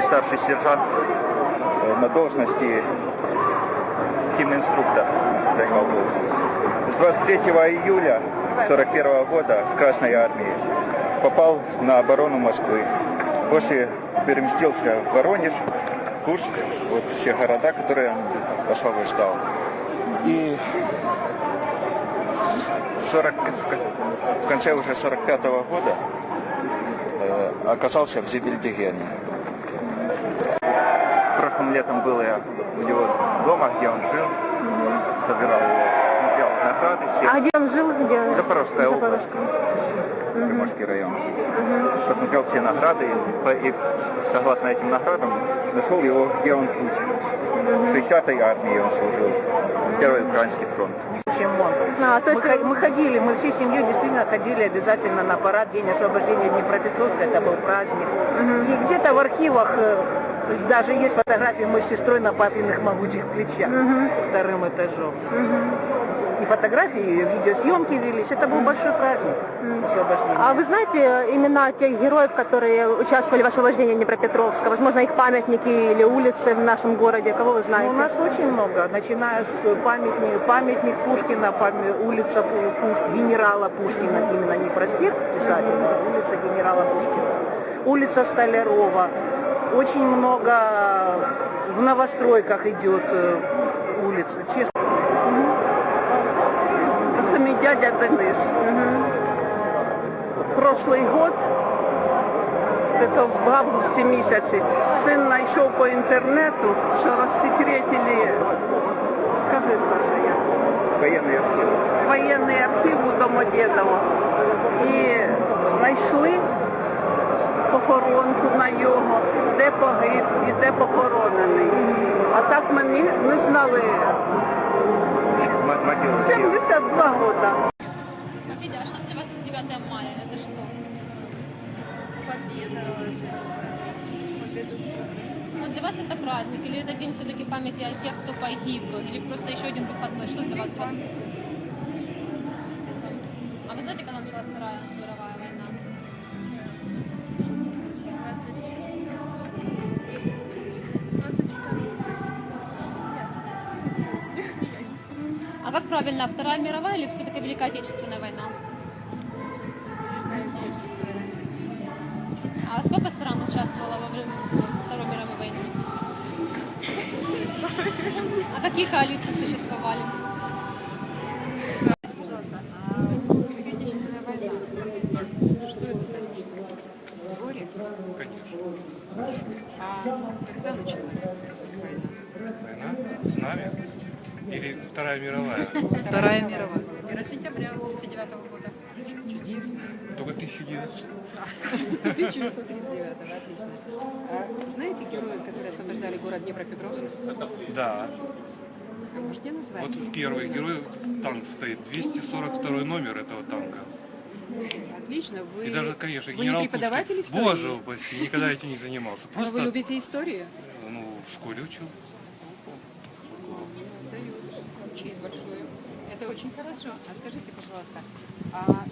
старший сержант э, на должности химинструктор занимал должность. С 23 июля 1941 года в Красной армии попал на оборону Москвы. После переместился в Воронеж, Курск, вот все города, которые он освобождал. И в 40 в конце уже 45 года э, оказался в Зибельдигене. Прошлым летом был я у него дома, где он жил, собирал его, смотрел награды все. А где он жил? Где? Запорожская В область, Приморский район. Посмотрел все награды и, и согласно этим наградам нашел его, где он тут. В 60-й армии он служил, Первый Украинский фронт. чем он. А, то мы, есть- хо- мы ходили, мы всей семьей действительно ходили обязательно на парад День освобождения Днепропетровска, это был праздник. И где-то в архивах э, даже есть фотографии мы с сестрой на папиных могучих плечах вторым этажом. И фотографии, и видеосъемки велись. Это был большой праздник освобождения. А вы знаете имена тех героев, которые участвовали в освобождении Днепропетровска? Возможно, их памятники или улицы в нашем городе? Кого вы знаете? Ну, у нас очень много, начиная с памятника, памятник Пушкина, памя- улица Пу- Пуш- генерала Пушкина, именно не проспект писателя, а улица генерала Пушкина, улица Столярова. Очень много в новостройках идет э, улица, честно. Це мій дядя Денис. Прошлий год это в августі місяці син знайшов по інтернету, що розсекретили, скажи, Саша, як, Военный архив. воєнний архів у Домодєдово. І знайшли похоронку на його, де погиб і де похоронений. А так ми не, не знали. М- Могила. 72 года. Видя, а что для вас 9 мая? Это что? Ну, для вас это праздник, или это день все-таки памяти о тех, кто погиб, или просто еще один выходной? Что для вас 9 А вы знаете, когда началась Вторая мировая война? А как правильно, Вторая мировая или все-таки Великая Отечественная война? А сколько стран участвовало во время Второй мировой войны? А какие коалиции существовали? Когда началась война? Война с нами? Вторая мировая? Вторая мировая. 1 сентября 1939 года. Чудесно. Только 1900. 1939, отлично. А знаете героев, которые освобождали город Днепропетровск? Да. А можете назвать? Вот первый герой танк стоит. 242 номер этого танка. Отлично. Вы, И даже, конечно, вы не генерал преподаватель Пушкин. истории? Боже упаси, никогда этим не занимался. Но Просто, вы любите историю? ну, в школе учил. Честь большую. Это очень хорошо. А скажите, пожалуйста, а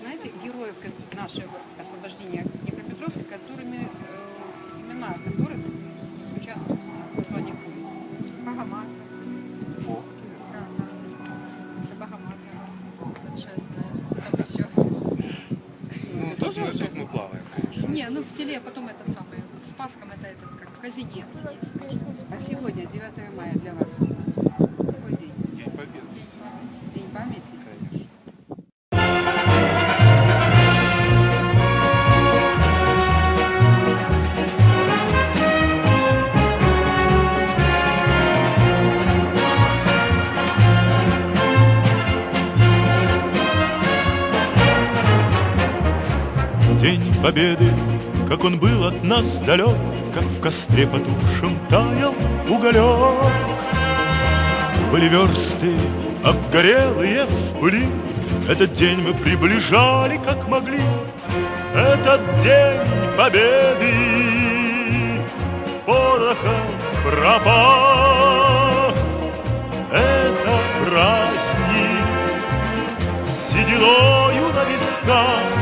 знаете героев нашего освобождения Днепропетровска, которыми э, имена которых звучат в названиях улиц? Богомаз. О, Це Богомаз. Тут що я знаю. Кто там еще? ну, тоже мы, тут мы плаваем, конечно. Не, ну в селе потом этот самый. Спаском это этот как казинец. А сегодня, 9 мая, для вас какой день? День Победы, День памяти? День Победы, как он был от нас далек, Как в костре потухшем таял уголек. Были версты обгорелые в пыли, Этот день мы приближали, как могли. Этот день Победы пороха пропах. Это праздник сединою на висках,